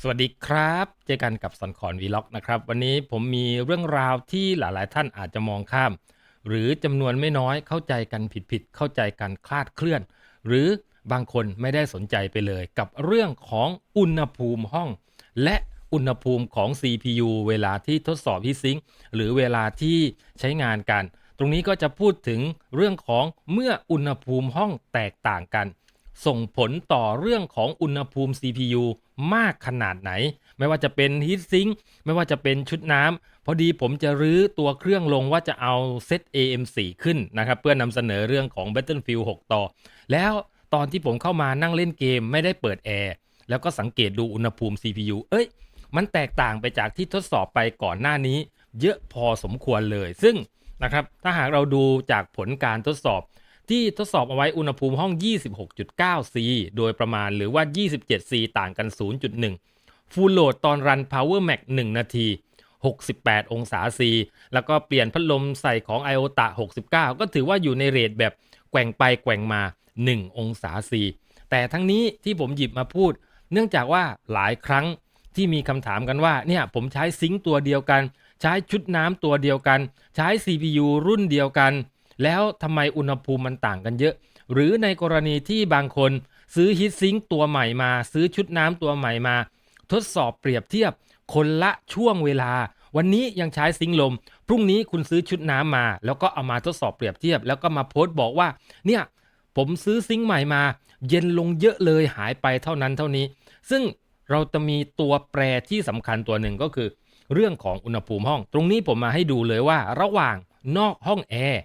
สวัสดีครับ เจอกันกับสันขอนวีล็อกนะครับ วันนี้ผมมีเรื่องราวที่หลาย ๆ ท่านอาจจะมองข้าม หรือจำนวนไม่น้อยเข้าใจกันผิด ๆ เข้าใจกันคลาดเคลื่อน หรือบางคนไม่ได้สนใจไปเลย กับเรื่องของอุณหภูมิห้อง และอุณหภูมิของ CPU เวลาที่ทดสอบฮีซิงหรือเวลาที่ใช้งานกัน ตรงนี้ก็จะพูดถึงเรื่องของเมื่ออุณหภูมิห้องแตกต่างกัน ส่งผลต่อเรื่องของอุณหภูมิ CPU มากขนาดไหน ไม่ว่าจะเป็นฮีทซิงค์ไม่ว่าจะเป็นชุดน้ำพอดีผมจะรื้อตัวเครื่องลงว่าจะเอาเซต AM4 ขึ้นนะครับเพื่อนำเสนอเรื่องของ Battlefield 6 ต่อ แล้วตอนที่ผมเข้ามานั่งเล่นเกมไม่ได้เปิดแอร์แล้วก็สังเกตดูอุณหภูมิ CPU เอ้ย มันแตกต่างไปจากที่ทดสอบไปก่อนหน้านี้ เยอะพอสมควรเลย ซึ่งนะครับ ถ้าหากเราดูจากผลการทดสอบ ที่ทดสอบเอาไว้อุณหภูมิห้อง 26.9 C โดยประมาณหรือว่า 27 C ต่างกัน 0.1 ฟูลโหลดตอนรัน Power Max 1นาที 68 องศา C แล้วก็เปลี่ยนพัดลมใส่ของ IOTA 69 ก็ถือว่าอยู่ในเรทแบบแกว่งไปแกว่งมา 1 องศา C แต่ทั้งนี้ที่ผมหยิบมาพูด เนื่องจากว่าหลายครั้งที่มีคำถามกันว่าเนี่ยผมใช้ซิงค์ตัวเดียวกัน ใช้ชุดน้ำตัวเดียวกัน ใช้ CPU รุ่นเดียวกัน แล้วทำไมอุณหภูมิมันต่างกันเยอะ หรือในกรณีที่บางคนซื้อฮีทซิงค์ตัวใหม่มา ซื้อชุดน้ำตัวใหม่มา ทดสอบเปรียบเทียบคนละช่วงเวลา วันนี้ยังใช้ซิงค์ลม พรุ่งนี้คุณซื้อชุดน้ำมา แล้วก็เอามาทดสอบเปรียบเทียบ แล้วก็มาโพสต์บอกว่า เนี่ยผมซื้อซิงค์ใหม่มา เย็นลงเยอะเลยหายไปเท่านั้นเท่านี้ ซึ่งเราจะมีตัวแปรที่สำคัญตัวหนึ่งก็คือ เรื่องของอุณหภูมิห้อง ตรงนี้ผมมาให้ดูเลยว่า ระหว่างนอกห้องแอร์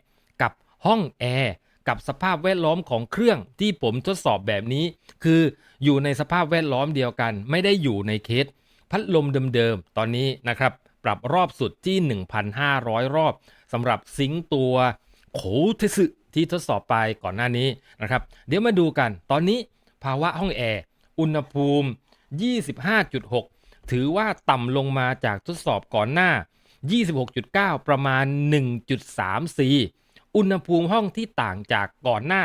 ห้องแอร์กับสภาพแวดล้อมของเครื่องที่ผมทดสอบแบบนี้ คืออยู่ในสภาพแวดล้อมเดียวกัน ไม่ได้อยู่ในเคส พัดลมเดิมๆ ตอนนี้นะครับ ปรับรอบสุดที่ 1,500 รอบสำหรับซิงตัวโคเทสึที่ทดสอบไปก่อนหน้านี้นะครับ เดี๋ยวมาดูกันตอนนี้ภาวะห้องแอร์ อุณหภูมิ 25.6 ถือว่าต่ำลงมาจากทดสอบก่อนหน้า 26.9 ประมาณ 1.34 อุณหภูมิห้องที่ต่างจากก่อนหน้า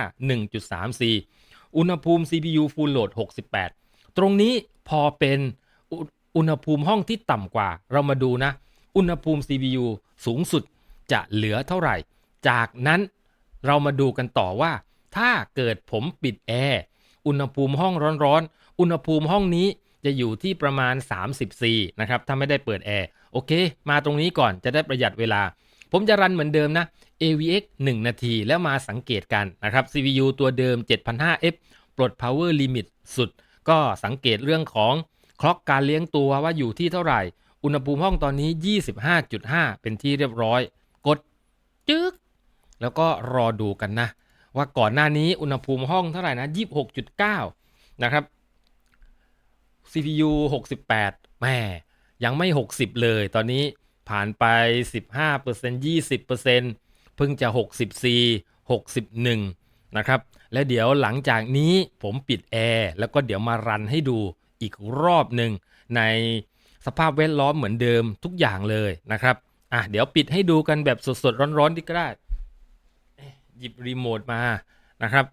1.34อุณหภูมิ CPU Full Load 68 ตรงนี้พอเป็นอุอุณหภูมิห้องที่ต่ำกว่า เรามาดูนะ อุณหภูมิ CPU สูงสุดจะเหลือเท่าไหร่ จากนั้นเรามาดูกันต่อว่า ถ้าเกิดผมปิดแอร์อุณหภูมิห้องร้อนๆ อุณหภูมิห้องนี้จะอยู่ที่ประมาณ 34 นะครับ ถ้าไม่ได้เปิดแอร์ โอเค มาตรงนี้ก่อนจะได้ประหยัดเวลา ผมจะรันเหมือนเดิมนะ AVX 1 นาทีแล้วมาสังเกตกันนะครับ CPU ตัวเดิม 7005F ปลด power limit สุด ก็สังเกตเรื่องของคล็อกการเลี้ยงตัวว่าอยู่ที่เท่าไหร่ อุณหภูมิห้องตอนนี้ 25.5 เป็นที่เรียบร้อย กดจึ๊กแล้วก็รอดูกันนะ ว่าก่อนหน้านี้อุณหภูมิห้องเท่าไหร่นะ 26.9 นะครับ CPU 68แม่ยังไม่ 60 เลยตอนนี้ ผ่านไป 15% 20%เพิ่งจะ 64 61 นะครับ และเดี๋ยวหลังจากนี้ผมปิดแอร์แล้วก็เดี๋ยวมารันให้ดูอีกรอบหนึ่งในสภาพแวดล้อมเหมือนเดิมทุกอย่างเลยนะครับอะเดี๋ยวปิดให้ดูกันแบบสดๆ ร้อนๆดีก็ได้หยิบรีโมทมานะครับ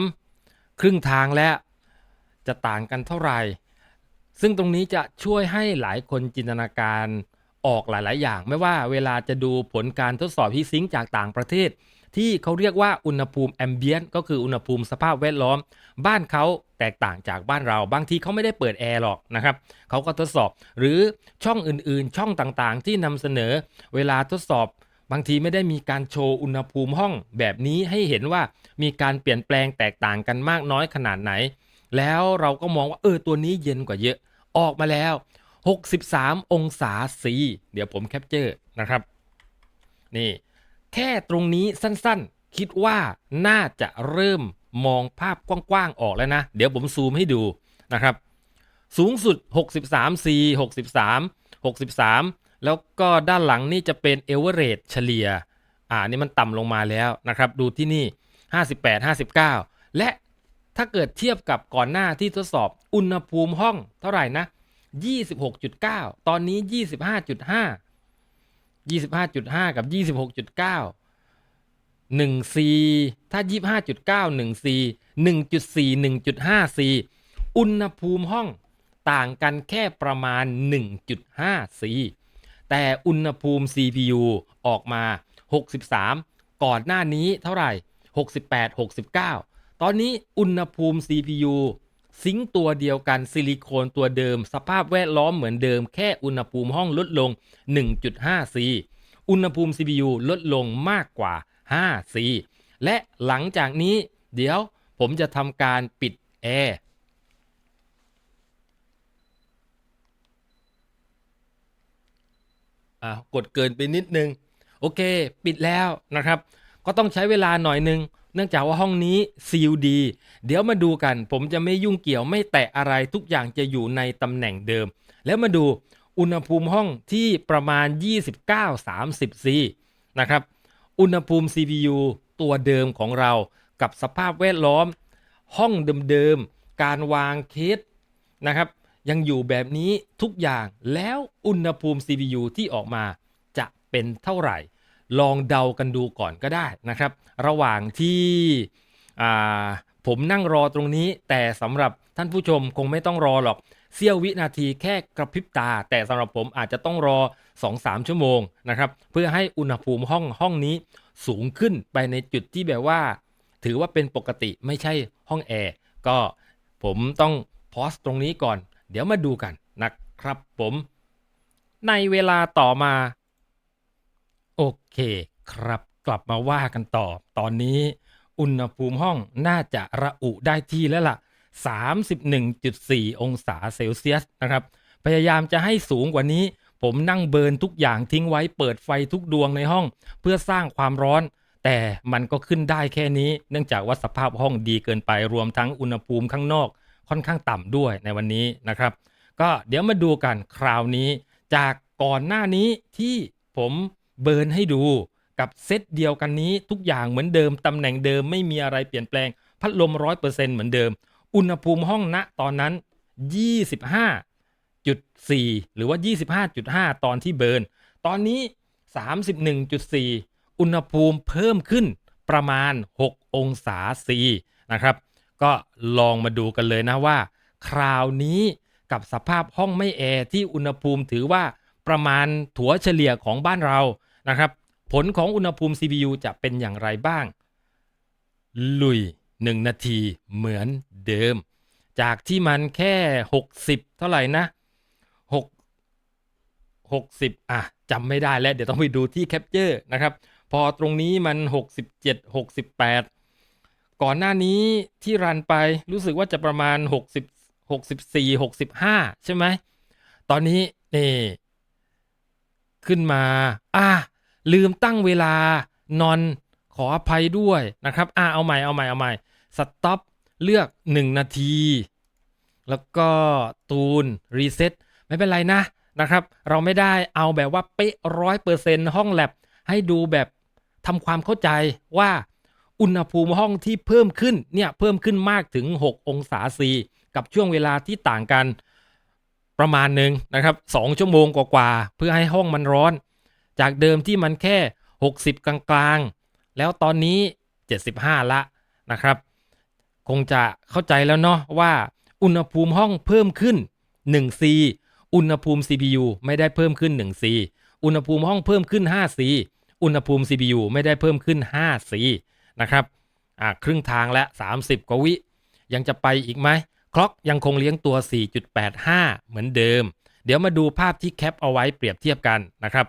63 ครึ่งทางแล้วจะต่างกันเท่าไหร่ ซึ่งตรงนี้จะช่วยให้หลายคนจินตนาการ ออกหลาย ๆ อย่าง ไม่ว่าเวลาจะดูผลการทดสอบฮีซิงจากต่างประเทศ ที่เขาเรียกว่าอุณหภูมิแอมเบียนก็คืออุณหภูมิสภาพแวดล้อม บ้านเขาแตกต่างจากบ้านเรา บางทีเขาไม่ได้เปิดแอร์หรอกนะครับเขาก็ทดสอบหรือช่องอื่น ๆ ช่องต่าง ๆ ที่นำเสนอ เวลาทดสอบบางทีไม่ได้มีการโชว์อุณหภูมิห้องแบบนี้ให้เห็นว่ามีการเปลี่ยนแปลงแตกต่างกันมากน้อยขนาดไหน แล้วเราก็มองว่าเออตัวนี้เย็นกว่าเยอะ ออกมาแล้ว 63 องศาซีเดี๋ยวผมแคปเจอร์นะครับ นี่ แค่ตรงนี้สั้นๆ คิดว่าน่าจะเริ่มมองภาพกว้างๆ ออกแล้วนะ เดี๋ยวผมซูมให้ดูนะครับ สูงสุด 63 C 63 63 แล้วก็ด้านหลังนี่จะเป็นเอเวอเรเฉลี่ย อ่านี่มันต่ำลงมาแล้วนะครับ ดูที่นี่ 58 59 และถ้าเกิดเทียบกับก่อนหน้าที่ทดสอบอุณหภูมิห้องเท่าไหร่นะ 26.9 ตอนนี้ 25.5 25.5 กับ 26.9 1 C ถ้า 25.9 1 C 1.4 1.5 C อุณหภูมิห้องต่างกันแค่ประมาณ 1.5 C แต่อุณหภูมิ CPU ออกมา 63 ก่อนหน้านี้เท่าไหร่ 68 69 ตอนนี้อุณหภูมิ CPU ซิงตัวเดียวกันซิลิโคนตัวเดิม สภาพแวดล้อมเหมือนเดิม แค่อุณหภูมิห้องลดลง 1.5 C อุณหภูมิ CPU ลดลงมากกว่า 5 C และหลังจากนี้ เดี๋ยวผมจะทำการปิดแอร์กดเกินไปนิดนึง โอเค ปิดแล้วนะครับ ก็ต้องใช้เวลาหน่อยนึง เนื่องจากว่าห้องนี้ซีลดี เดี๋ยวมาดูกัน ผมจะไม่ยุ่งเกี่ยวไม่แตะอะไรทุกอย่างจะอยู่ในตำแหน่งเดิม แล้วมาดูอุณหภูมิห้องที่ประมาณ 29-30 C นะครับ อุณหภูมิ CPU ตัวเดิมของเรากับสภาพแวดล้อม ห้องเดิมๆ การวางเคสนะครับ ยังอยู่แบบนี้ทุกอย่างแล้วอุณหภูมิ CPU ที่ออกมาจะเป็นเท่าไหร่ ลองเดากันดูก่อนก็ได้นะครับ ระหว่างที่ผมนั่งรอตรงนี้ แต่สำหรับท่านผู้ชมคงไม่ต้องรอหรอกเสี้ยววินาทีแค่กระพริบตา แต่สำหรับผมอาจจะต้องรอ 2-3 ชั่วโมงนะครับ เพื่อให้อุณหภูมิห้องห้องนี้สูงขึ้นไปในจุดที่แบบว่า ถือว่าเป็นปกติไม่ใช่ห้องแอร์ก็ผมต้องพอสตรงนี้ก่อน เดี๋ยวมาดูกันนะครับผม ในเวลาต่อมา โอเคครับกลับมาว่ากันต่อ ตอนนี้อุณหภูมิห้องน่าจะระอุได้ที่แล้วล่ะ 31.4 องศาเซลเซียสนะครับ พยายามจะให้สูงกว่านี้ ผมนั่งเบิร์นทุกอย่างทิ้งไว้เปิดไฟทุกดวงในห้อง เพื่อสร้างความร้อน แต่มันก็ขึ้นได้แค่นี้ เนื่องจากว่าสภาพห้องดีเกินไปรวมทั้งอุณหภูมิข้างนอก ค่อนข้างต่ำด้วยในวันนี้นะครับ ก็เดี๋ยวมาดูกันคราวนี้ จากก่อนหน้านี้ที่ผม เบิร์นให้ดูกับเซตเดียวกันนี้ทุกอย่างเหมือนเดิมตำแหน่งเดิมไม่มีอะไรเปลี่ยนแปลง พัดลม 100%เหมือนเดิม อุณหภูมิห้องณตอนนั้น 25.4 หรือว่า 25.5 ตอนที่เบิร์น ตอนนี้ 31.4 อุณหภูมิเพิ่มขึ้นประมาณ 6 องศาซีนะครับ ก็ลองมาดูกันเลยนะว่า คราวนี้กับสภาพห้องไม่แอร์ที่อุณหภูมิถือว่าประมาณถัวเฉลี่ยของบ้านเรา นะครับ ผลของอุณหภูมิ CPU จะเป็นอย่างไรบ้าง ลุย 1 นาทีเหมือนเดิม จากที่มันแค่ 60 เท่าไหร่นะ6 60 อะจำไม่ได้แล้ว เดี๋ยวต้องไปดูที่แคปเจอร์นะครับ พอตรงนี้มัน 67 68 ก่อนหน้านี้ที่รันไปรู้สึกว่าจะประมาณ 60 64 65 ใช่ไหมตอนนี้นี่ขึ้นมา อะ ลืมตั้งเวลานอนขออภัยด้วยนะครับ อะเอาใหม่เอาใหม่เอาใหม่สต็อปเลือก 1 นาที แล้วก็ตูนรีเซ็ตไม่เป็นไรนะนะครับ เราไม่ได้เอาแบบว่าเป๊ะร้อยเปอร์เซ็นห้องแลบให้ดูแบบทำความเข้าใจว่าอุณหภูมิห้องที่เพิ่มขึ้นเนี่ยเพิ่มขึ้นมากถึง 6 องศาซีกับช่วงเวลาที่ต่างกันประมาณหนึ่งนะครับ2ชั่วโมงกว่าๆเพื่อให้ห้องมันร้อน จากเดิมที่มันแค่ 60 กลางๆ แล้วตอนนี้ 75 ละนะครับ คงจะเข้าใจแล้วเนาะว่าอุณหภูมิห้องเพิ่มขึ้น 1C อุณหภูมิ CPU ไม่ได้เพิ่มขึ้น 1C อุณหภูมิห้องเพิ่มขึ้น 5C อุณหภูมิ CPU ไม่ได้เพิ่มขึ้น 5C นะครับอ่าครึ่งทางและ 30 กว่าวิ ยังจะไปอีกไหมคล็อกยังคงเลี้ยงตัว 4.85 เหมือนเดิม เดี๋ยวมาดูภาพที่แคปเอาไว้เปรียบเทียบกันนะครับ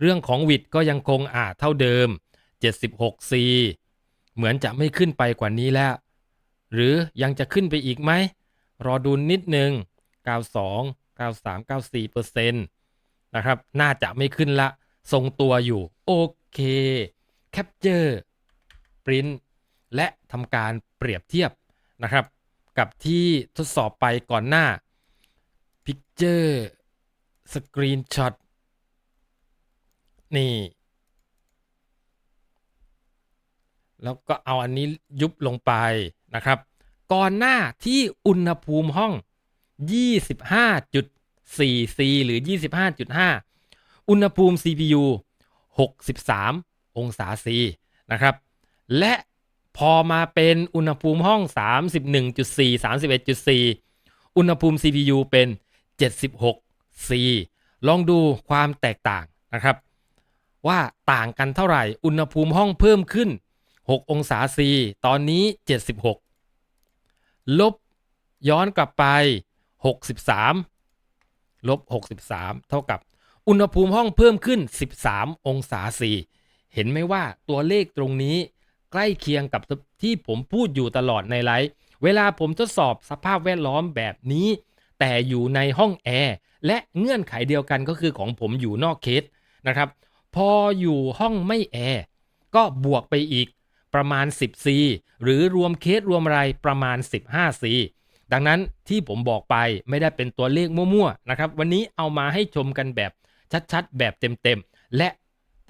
เรื่องของวิดก็ยังคงอ่าเท่าเดิม 76C เหมือนจะไม่ขึ้นไปกว่านี้แล้ว หรือยังจะขึ้นไปอีกไหม รอดูนิดนึง 92 93 94เปอร์เซ็นต์นะครับ น่าจะไม่ขึ้นละ ทรงตัวอยู่ โอเค แคปเจอร์ปริ้นและทำการเปรียบเทียบนะครับ กับที่ทดสอบไปก่อนหน้า Picture Screenshot นี่ แล้วก็เอาอันนี้ยุบลงไปนะครับ ก่อนหน้าที่อุณหภูมิห้อง 25.4C หรือ 25.5 อุณหภูมิ CPU 63 องศา C นะครับ และพอมาเป็นอุณหภูมิห้อง 31.4 31.4 อุณหภูมิ CPU เป็น 76 C ลองดูความแตกต่างนะครับ ว่าต่างกันเท่าไหร่ อุณหภูมิห้องเพิ่มขึ้น 6 องศา C ตอนนี้ 76 ลบย้อนกลับไป 63 ลบ 63 เท่ากับ อุณหภูมิห้องเพิ่มขึ้น 13 องศา C เห็นไหมว่าตัวเลขตรงนี้ใกล้เคียงกับที่ผมพูดอยู่ตลอดในไลฟ์เวลาผมทดสอบสภาพแวดล้อมแบบนี้ แต่อยู่ในห้องแอร์และเงื่อนไขเดียวกันก็คือของผมอยู่นอกเคสนะครับ พออยู่ห้องไม่แอร์ก็บวกไปอีกประมาณ 10 C หรือรวมเคสรวมอะไรประมาณ 15 C ดังนั้นที่ผมบอกไปไม่ได้เป็นตัวเลขมั่วๆนะครับ วันนี้เอามาให้ชมกันแบบชัดๆ แบบเต็มๆ และ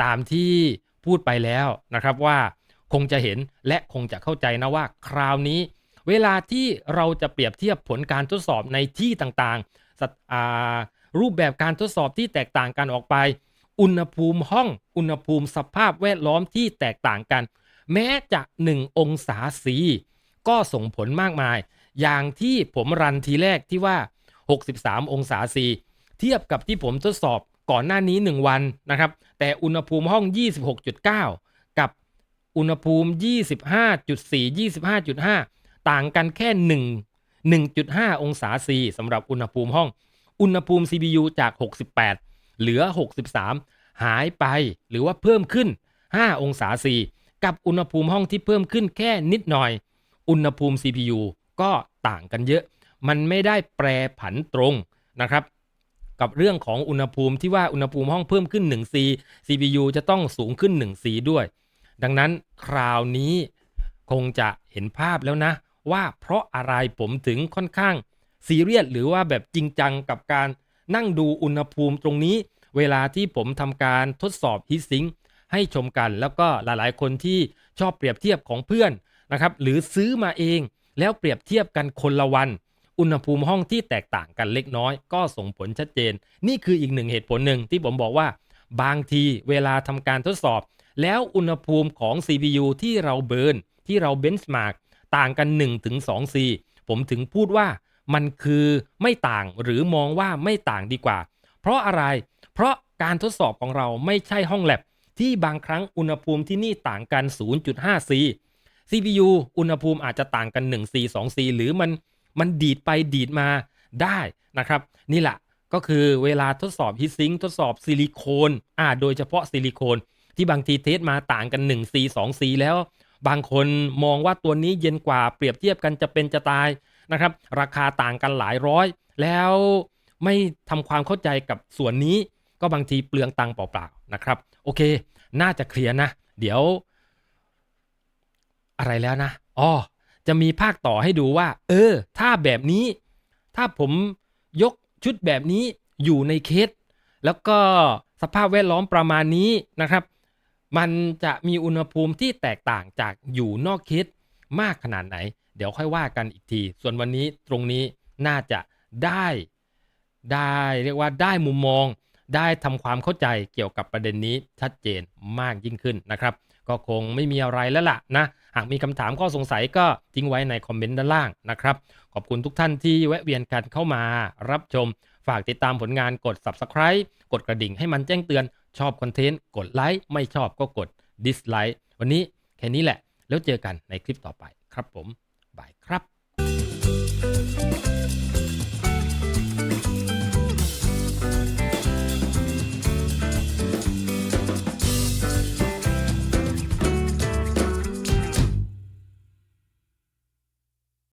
ตามที่พูดไปแล้วนะครับว่าคงจะเห็นและคงจะเข้าใจนะว่าคราวนี้ เวลาที่เราจะเปรียบเทียบผลการทดสอบในที่ต่างๆรูปแบบการทดสอบที่แตกต่างกันออกไป อุณหภูมิห้อง อุณหภูมิสภาพแวดล้อมที่แตกต่างกัน แม้จะ 1 องศาสีก็ส่งผลมากมาย อย่างที่ผมรันทีแรกที่ว่า 63 องศาสีเทียบกับที่ผมทดสอบก่อนหน้านี้ 1 วันนะครับ แต่อุณหภูมิห้อง 26.9 กับอุณหภูมิ 25.4 25.5 ต่างกันแค่ 1 1.5 องศาซีสำหรับอุณหภูมิห้อง อุณหภูมิ CPU จาก 68 เหลือ 63 หายไป หรือว่าเพิ่มขึ้น 5 องศาซีกับอุณหภูมิห้องที่เพิ่มขึ้นแค่นิดหน่อย อุณหภูมิ CPU ก็ต่างกันเยอะ มันไม่ได้แปรผันตรงนะครับ กับเรื่องของอุณหภูมิที่ว่าอุณหภูมิห้องเพิ่มขึ้น 1C CPU จะต้องสูงขึ้น 1C ด้วย ดังนั้นคราวนี้คงจะเห็นภาพแล้วนะ ว่าเพราะอะไรผมถึงค่อนข้างซีเรียสหรือว่าแบบจริงจังกับการ นั่งดูอุณหภูมิตรงนี้ เวลาที่ผมทำการทดสอบฮีทซิงให้ชมกันแล้วก็หลายๆ คนที่ชอบเปรียบเทียบของเพื่อนนะครับหรือซื้อมาเองแล้วเปรียบเทียบกันคนละวัน อุณหภูมิห้องที่แตกต่างกันเล็กน้อย ก็ส่งผลชัดเจน นี่คืออีกหนึ่งเหตุผลหนึ่งที่ผมบอกว่า บางทีเวลาทำการทดสอบ แล้วอุณหภูมิของ CPU ที่เราเบิร์นที่เราเบนช์มาร์กต่างกัน 1-2 C ผมถึงพูดว่า มันคือไม่ต่างหรือมองว่าไม่ต่างดีกว่า เพราะอะไร เพราะการทดสอบของเราไม่ใช่ห้องแลบที่บางครั้งอุณหภูมิที่นี่ต่างกัน 0.5 C CPU อุณหภูมิอาจจะต่างกัน 1C 2C หรือมันมันดีดไปดีดมาได้นะครับ นี่แหละก็คือเวลาทดสอบฮีทซิงทดสอบซิลิโคนอ่าโดยเฉพาะซิลิโคนที่บางทีเทสมาต่างกัน 1C 2C แล้ว บางคนมองว่าตัวนี้เย็นกว่าเปรียบเทียบกันจะเป็นจะตาย นะครับ ราคาต่างกันหลายร้อย แล้วไม่ทำความเข้าใจกับส่วนนี้ก็บางทีเปลืองตังเปล่าๆนะครับ โอเค น่าจะเคลียร์นะ เดี๋ยว อะไรแล้วนะอ๋อจะมีภาคต่อให้ดูว่า เออ ถ้าแบบนี้ ถ้าผมยกชุดแบบนี้อยู่ในเคส แล้วก็สภาพแวดล้อมประมาณนี้นะครับ มันจะมีอุณหภูมิที่แตกต่างจากอยู่นอกเคสมากขนาดไหน เดี๋ยวค่อยว่ากันอีกที ส่วนวันนี้ตรงนี้น่าจะได้ได้เรียกว่าได้มุมมอง ได้ทำความเข้าใจเกี่ยวกับประเด็นนี้ชัดเจนมากยิ่งขึ้นนะครับ ก็คงไม่มีอะไรแล้วล่ะนะ หากมีคำถามข้อสงสัยก็ทิ้งไว้ในคอมเมนต์ด้านล่างนะครับ ขอบคุณทุกท่านที่แวะเวียนกันเข้ามารับชม ฝากติดตามผลงานกด Subscribe กดกระดิ่งให้มันแจ้งเตือน ชอบคอนเทนต์กดไลค์ไม่ชอบก็กด Dislike วันนี้แค่นี้แหละ แล้วเจอกันในคลิปต่อไปครับผม บายครับ